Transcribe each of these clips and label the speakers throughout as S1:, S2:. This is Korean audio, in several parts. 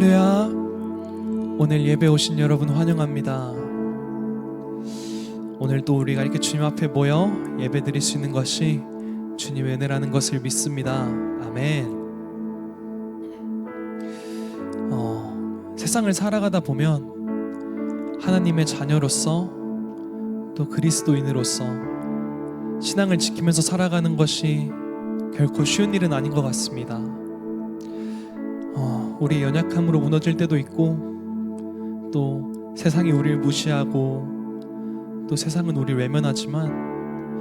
S1: 할렐루야. 오늘 예배 오신 여러분 환영합니다. 오늘 또 우리가 이렇게 주님 앞에 모여 예배 드릴 수 있는 것이 주님의 은혜라는 것을 믿습니다. 아멘. 어, 세상을 살아가다 보면 하나님의 자녀로서 또 그리스도인으로서 신앙을 지키면서 살아가는 것이 결코 쉬운 일은 아닌 것 같습니다. 어, 우리의 연약함으로 무너질 때도 있고 또 세상이 우리를 무시하고 또 세상은 우리를 외면하지만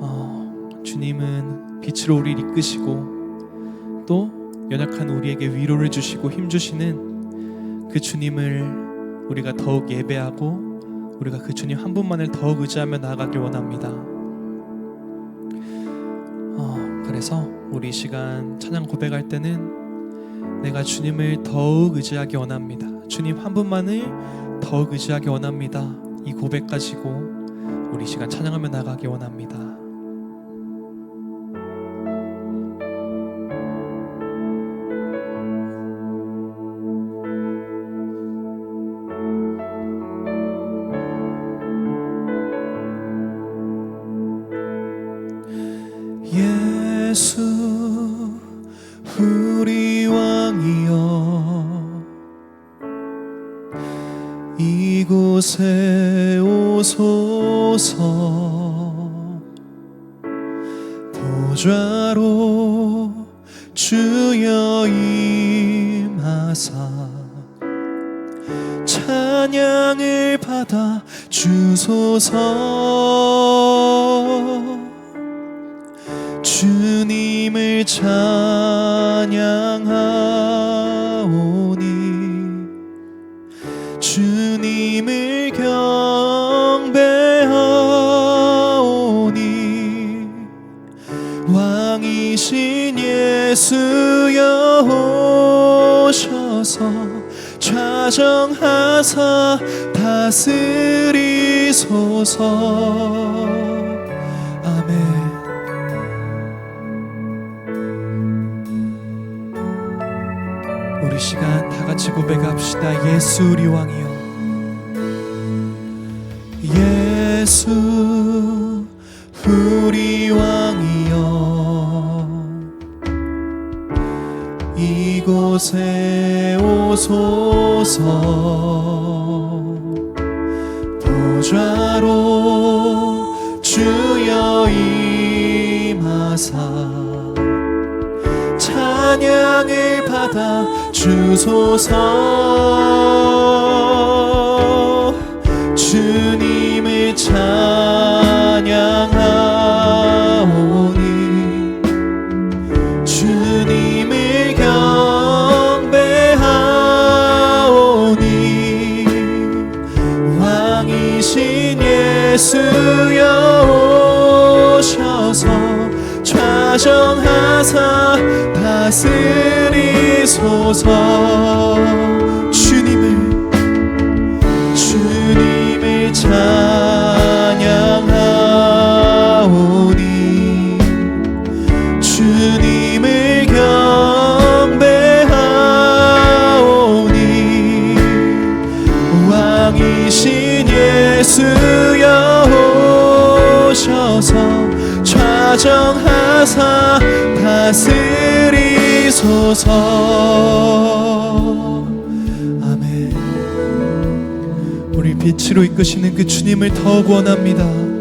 S1: 어, 주님은 빛으로 우리를 이끄시고 또 연약한 우리에게 위로를 주시고 힘 주시는 그 주님을 우리가 더욱 예배하고 우리가 그 주님 한 분만을 더욱 의지하며 나아가길 원합니다. 어, 그래서 우리 이 시간 찬양 고백할 때는 내가 주님을 더욱 의지하기 원합니다. 주님 한 분만을 더욱 의지하기 원합니다. 이 고백 가지고 우리 이 시간 찬양하며 나가기 원합니다. 보좌로 주여 임하사 찬양을 받아 주소서 이신 예수여 오셔서 좌정하사 다스리소서 아멘 우리 시간 다 같이 고백합시다. 예수 우리 왕이여. 예수 우리 왕이여. 이곳에 오소서. 보좌로 주여 임하사. 찬양을 받아 주소서 다스리소서. 아멘. 우리 빛으로 이끄시는 그 주님을 더욱 원합니다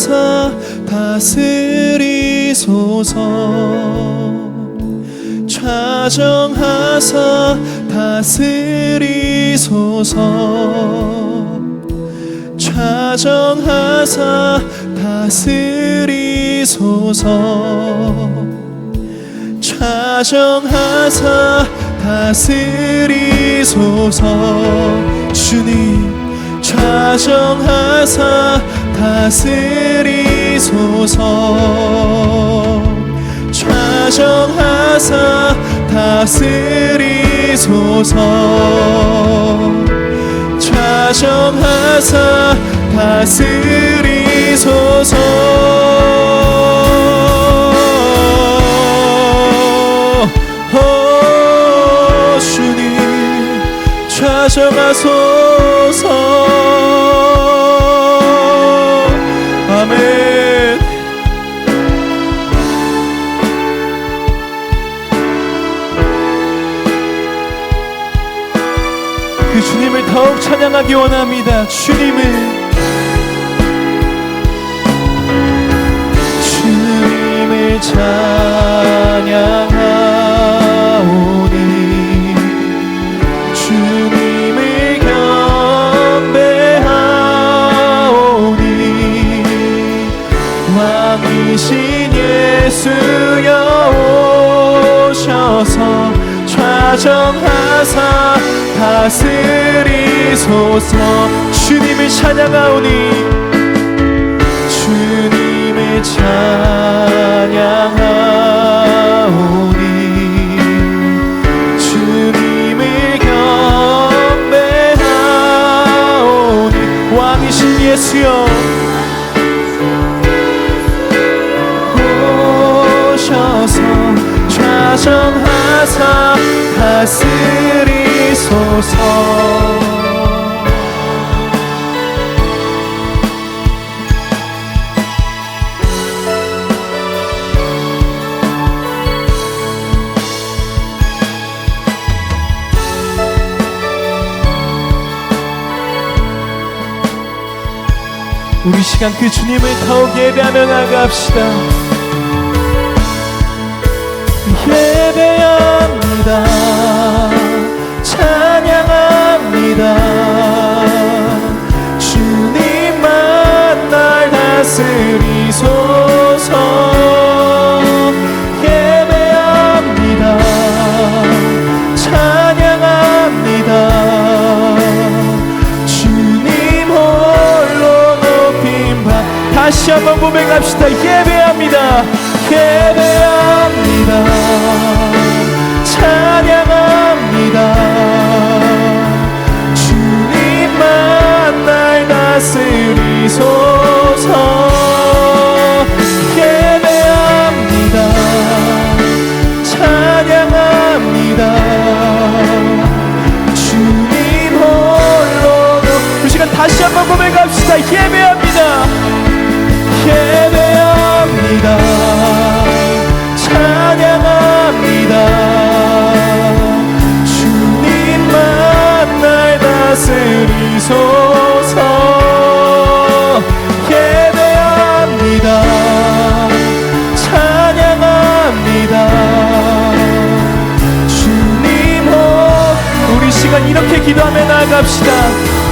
S1: 하사 다스리소서. 좌정하사 다스리소서. 좌정하사 다스리소서. 좌정하사 다스리소서. 주님 좌정하사 다스리소서. 좌정하사 다스리소서. 좌정하사 다스리소서. 좌정하소서 찬양하기 원합니다. 주님을. 주님을 찬양하오니 주님을 경배하오니 왕이신 예수여 오셔서 좌정하사 다스리 소서 주님을 찬양하오니 주님을 찬양하오니 주님을 경배하오니 왕이신 예수여. 오셔서 좌정하사 다스리소서 시간 그 주님을 더욱 예배하며 나갑시다. 예배합니다. 찬양합니다. 주님만 날 다스리소 다시 한번 고백합시다. 예배합니다. 예배합니다. 찬양합니다. 주님만 날 다스리소 다스리소서. 예배합니다. 찬양합니다. 주님 호 우리 시간 이렇게 기도하며 나아갑시다.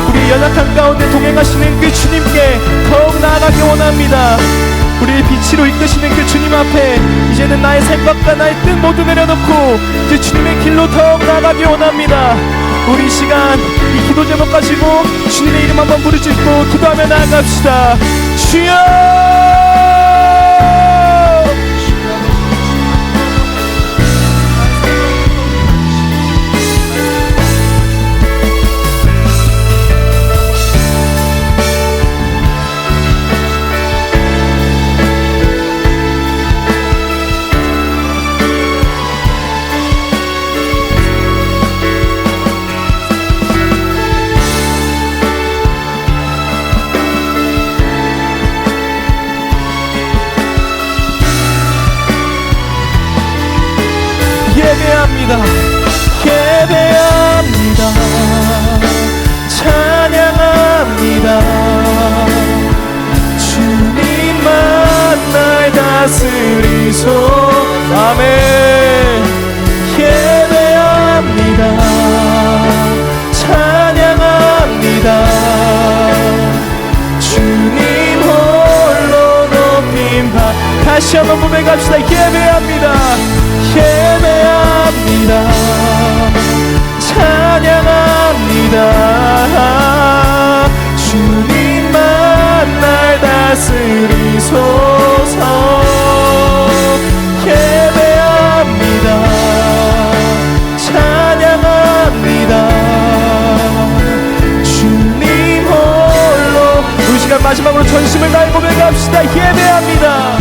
S1: 우리 연약한 가운데 동행하시는 그 주님께 더욱 나아가기 원합니다. 우리를 빛으로 이끄시는 그 주님 앞에 이제는 나의 생각과 나의 뜻 모두 내려놓고 이제 주님의 길로 더욱 나아가기 원합니다 우리 시간 이 기도 제목 가지고 주님의 이름 한번 부르짖고 기도하며 나아갑시다. 주여 예배합니다. 예배합니다. 찬양합니다. 주님만 날 다스리소. 아멘. 예배합니다. 찬양합니다. 주님 홀로 높임 받 다시 한번 고백합시다. 예배합니다 예배합니다. 찬양합니다. 주님만 날 다스리소서. 예배합니다. 찬양합니다. 주님 홀로. 우리 시간 마지막으로 전심을 다해 고백합시다. 예배합니다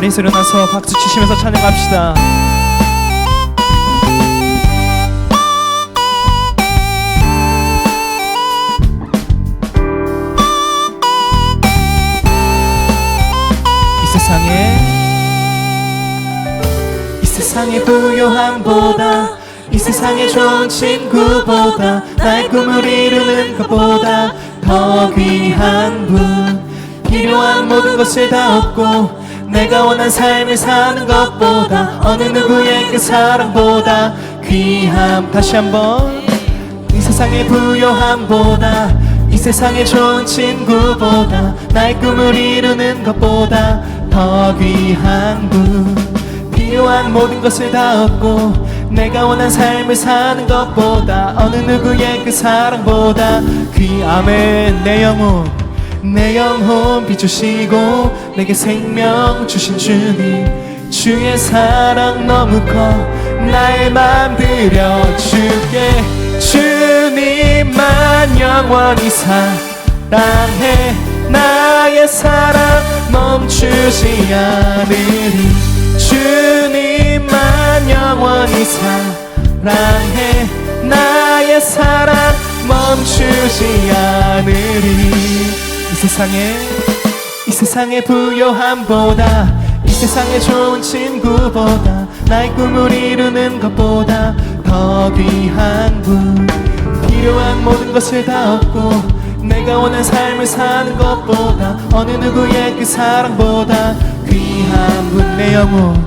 S1: 시간 자리에서 일어나서 박수 치시면서 찬양합시다. 이 세상에 이 세상의 부요함보다 이 세상의 좋은 친구보다 나의 꿈을 이루는 것보다 더 귀한 분 필요한 모든 것을 다 얻고 내가 원한 삶을 사는 것보다 어느 누구의 그 사랑보다 귀함. 다시 한번. 이 세상의 부요함보다 이 세상의 좋은 친구보다 나의 꿈을 이루는 것보다 더 귀한 분. 필요한 모든 것을 다 얻고 내가 원한 삶을 사는 것보다 어느 누구의 그 사랑보다 귀함에 내 영혼 내 영혼 비추시고 내게 생명 주신 주님 주의 사랑 너무 커 나의 맘 들여줄게. 주님만 영원히 사랑해. 나의 사랑 멈추지 않으리. 주님만 영원히 사랑해. 나의 사랑 멈추지 않으리. 이 세상에 이 세상의 부요함보다 이 세상의 좋은 친구보다 나의 꿈을 이루는 것보다 더 귀한 분. 필요한 모든 것을 다 얻고 내가 원한 삶을 사는 것보다 어느 누구의 그 사랑보다 귀한 분. 내 영혼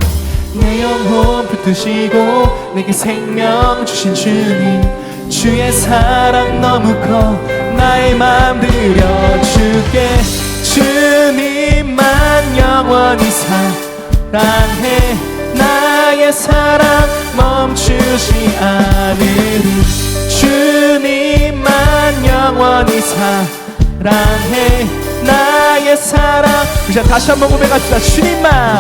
S1: 내 영혼 붙드시고 내게 생명 주신 주님. 주의 사랑 너무 커 나의 맘 들여줄게 주님만 영원히 사랑해. 나의 사랑 멈추지 않으리. 주님만 영원히 사랑해. 나의 사랑. 자 다시 한번 고백합시다. 주님만.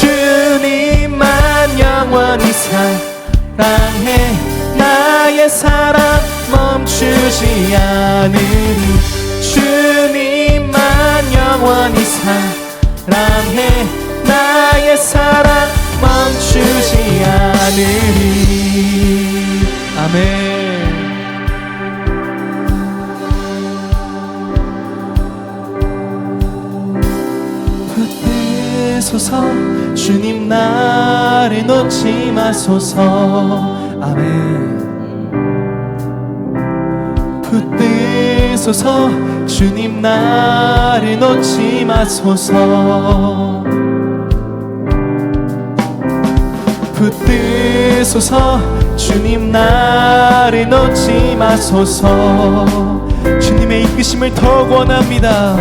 S1: 주님만 영원히 사랑해 나의 사랑 멈추지 않으리. 주님만 영원히 사랑해. 나의 사랑 멈추지 않으리. 아멘. 붙드소서 주님 나를 놓지 마소서 아멘. 붙드소서 주님 나를 놓지 마소서. 붙드소서 주님 나를 놓지 마소서. 주님의 이끄심을 더욱 원합니다.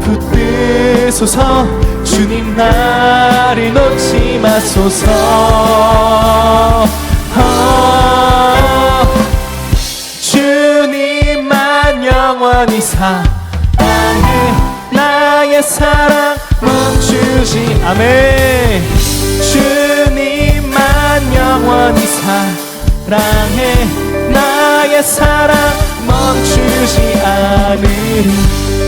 S1: 붙드소서 주님 나를 놓지 마소서. 아, 주님만 영원히 사랑해. 나의 사랑 멈추지 아멘. 주님만 영원히 사랑해. 나의 사랑 멈추지 않으리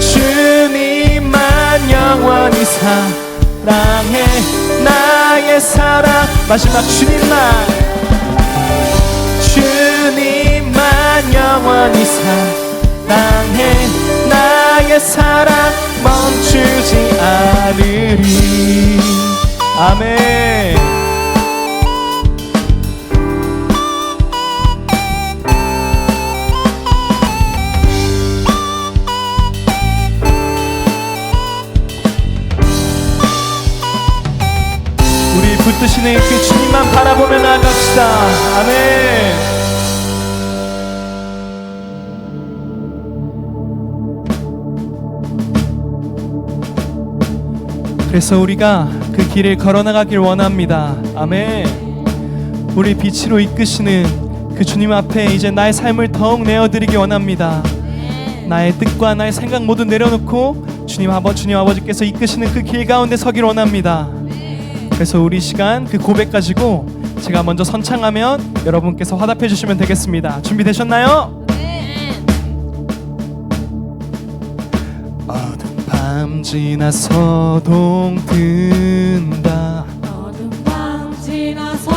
S1: 주님만 영원히 사랑해. 나의 사랑 마지막 주님만 주님만 영원히 사랑해. 나의 사랑 멈추지 않으리. 아멘. 우리 붙드시는 그 주님만 바라보며 나갑시다. 아멘 그래서 우리가 그 길을 걸어나가길 원합니다. 아멘. 우리 빛으로 이끄시는 그 주님 앞에 이제 나의 삶을 더욱 내어드리기 원합니다. 나의 뜻과 나의 생각 모두 내려놓고 주님 아버 주님 아버지께서 이끄시는 그 길 가운데 서길 원합니다. 그래서 우리 시간 그 고백 가지고 제가 먼저 선창하면 여러분께서 화답해 주시면 되겠습니다. 준비되셨나요? 밤 지나 서 동 든다.
S2: 어둠 밤 지나 서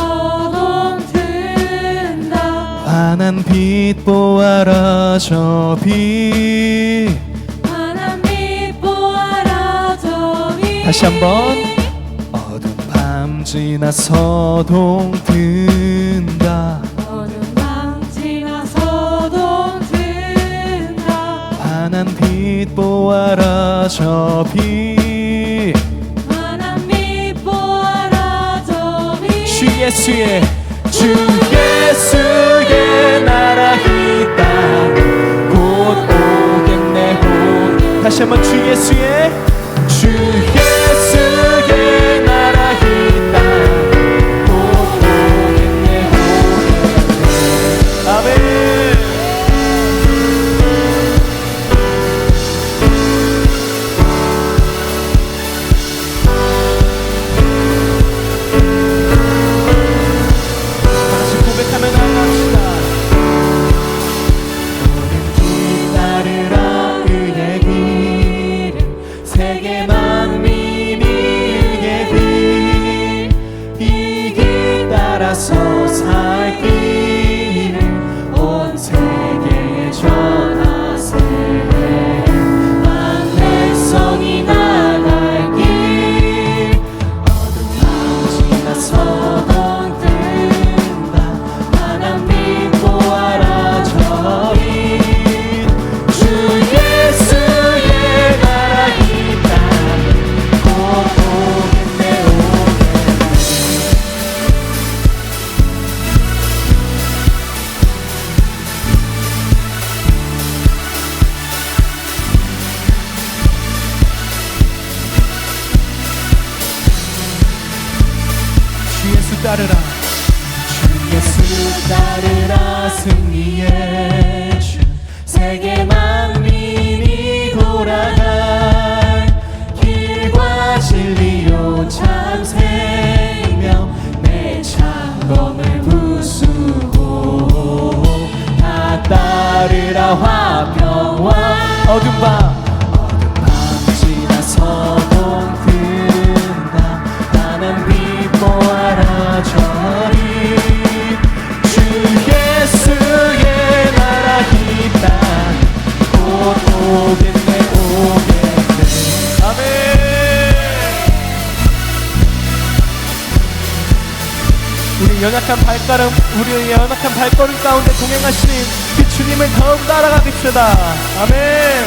S2: 동 든다.
S1: 환한 빛 보아라 저빛.
S2: 환한 빛 보아라 저기
S1: 다시 한번. 어두운 밤 지나 서 동 든다 빛 보아라
S2: 환한 빛 보아라 저기
S1: 주 예수의 주 예수의 나라 이땅곧 오겠네 곧. 다시 한번 주 예수의 주 연약한 발걸음 우리의 연약한 발걸음 가운데 동행하시는 그 주님을 더욱 따라가겠습니다. 아멘.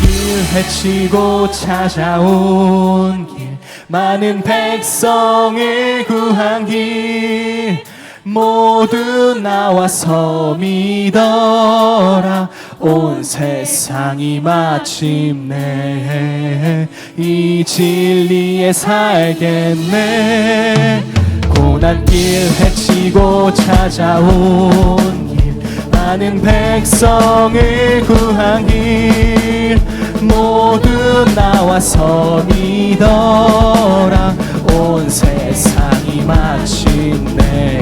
S1: 길 헤치고 찾아온 길 많은 백성을 구한 길 모두 나와서 믿어라 온 세상이 마침내 이 진리에 살겠네. 고난길 헤치고 찾아온 길 많은 백성을 구한 길 모두 나와서 믿어라. 온 세상이 마침내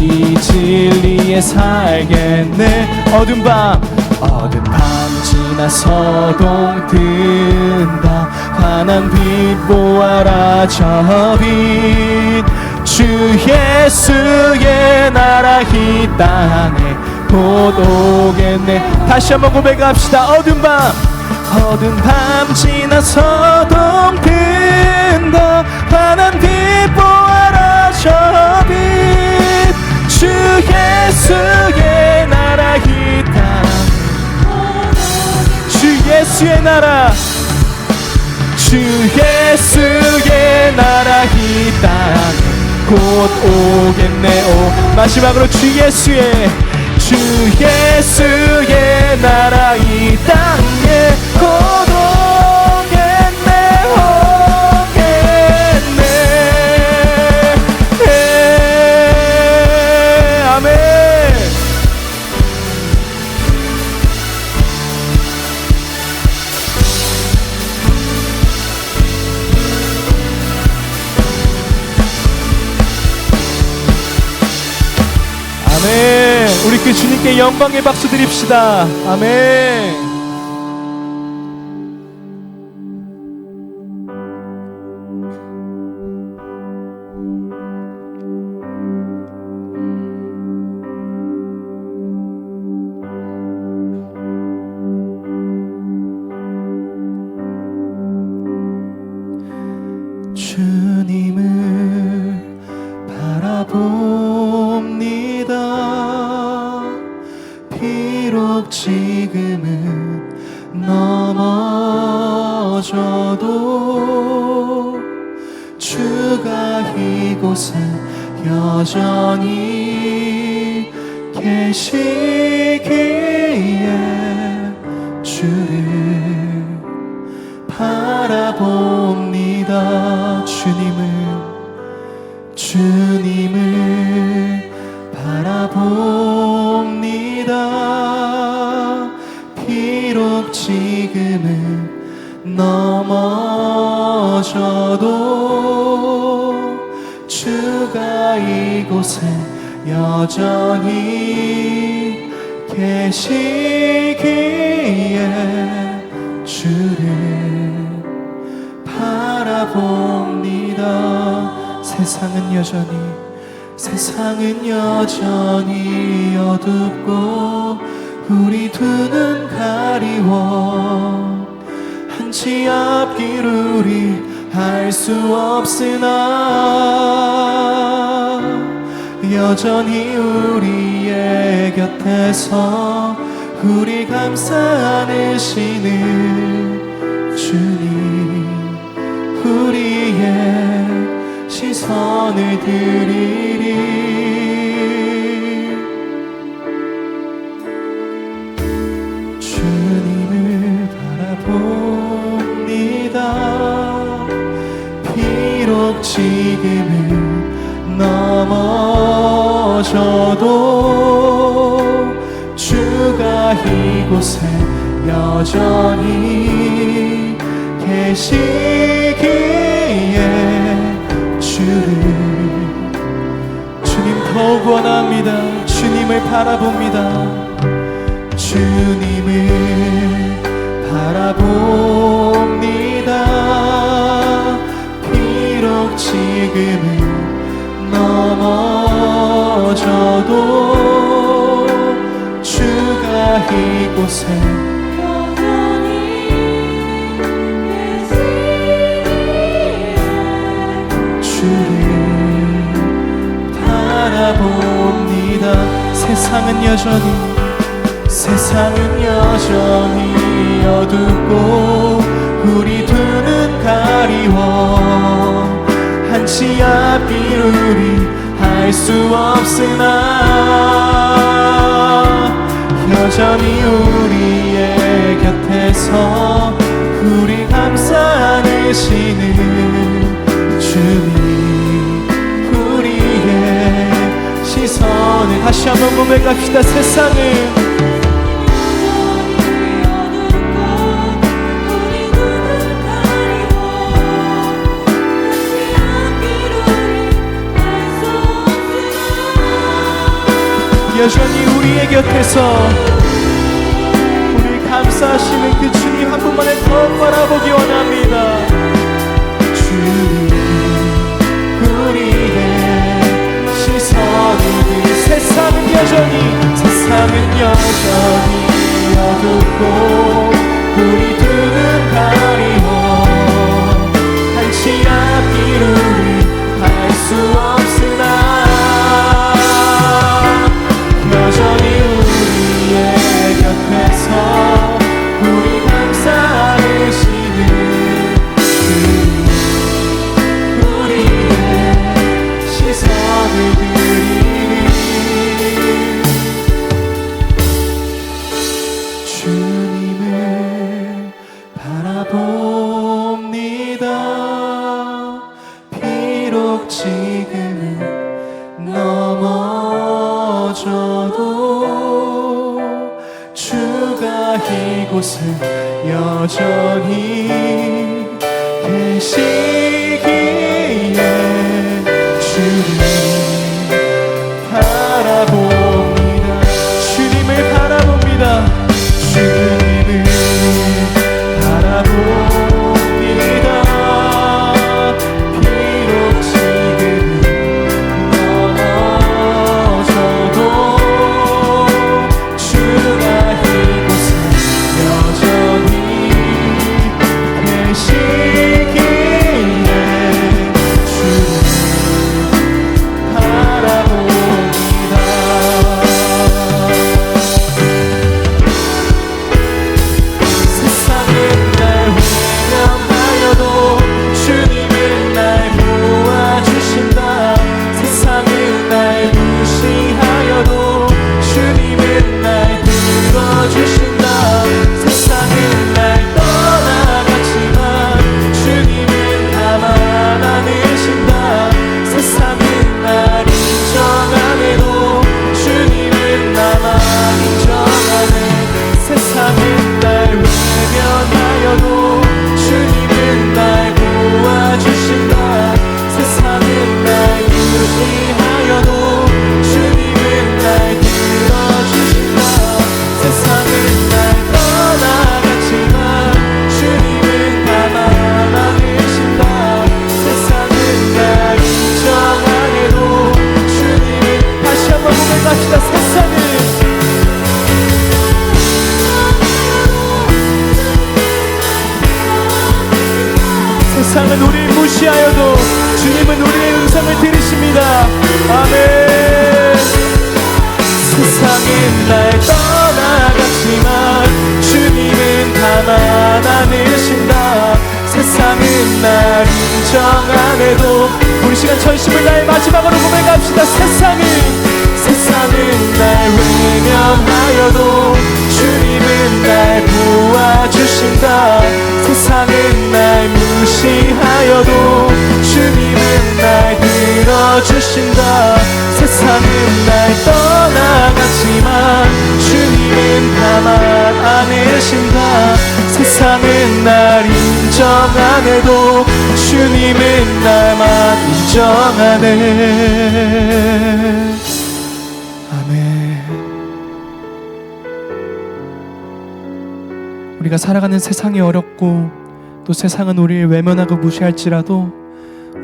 S1: 이 진리에 살겠네 어둠 밤 어둠 밤 지나 서 동 든다. 환한 빛 보아라 저빛. 주 예수의 나라 이 땅에 곧곧 오겠네. 다시 한번 고백합시다. 어두운 밤 어두운 밤 지나 서 동 든다. 환한 빛 보아라 저빛주 예수의 나라 이다. 주 예수의 나라. 주 예수의 나라 이땅곧 오겠네 오 마지막으로 주 예수의 주 예수의 나라 이땅 주님께 영광의 박수 드립시다. 아멘. 비록 지금은 넘어져도 주가 이곳에 여전히 계시기에 주를 바라봅니다. 주님을 주님을 곳에 여전히 계시기에 주를 바라봅니다. 세상은 여전히 세상은 여전히 어둡고 우리 두눈 가리워 한치 앞길 우리 알 수 없으나 여전히 우리의 곁에서 우리 감사 안으시는 주님 우리의 시선을 드리리. 주님을 바라봅니다. 비록 지금은 넘어 져도 주가 이곳에 여전히 계시기에 주를 주님 더욱 원합니다. 주님을 바라봅니다. 주님을 바라봅니다. 비록 지금은 넘어져도 주가 이곳에 주를 바라봅니다. 세상은 여전히 세상은 여전히 어둡고 우리 두 눈 가리워 한치 앞길 우리 알수 없으나 여전히 우리의 곁에서 우리 감사 안으시는 주님 우리의 시선을 다시 한번 고백합시다. 세상은 여전히 우리의 곁에서 우리 감사하시는 그 주님 한 분만에 더 바라보기 원합니다. 주님 우리의 시선이 세상은 여전히 세상은 여전히 어둡고 하신다 세상은 날 떠나갔지만 주님은 가만 안 계신다 세상은 날 인정 안 해도 주님은 나만 인정하네. 우리가 살아가는 세상이 어렵고 또 세상은 우리를 외면하고 무시할지라도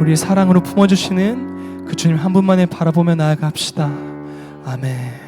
S1: 우리의 사랑으로 품어주시는 그 주님 한 분만을 바라보며 나아갑시다. 아멘.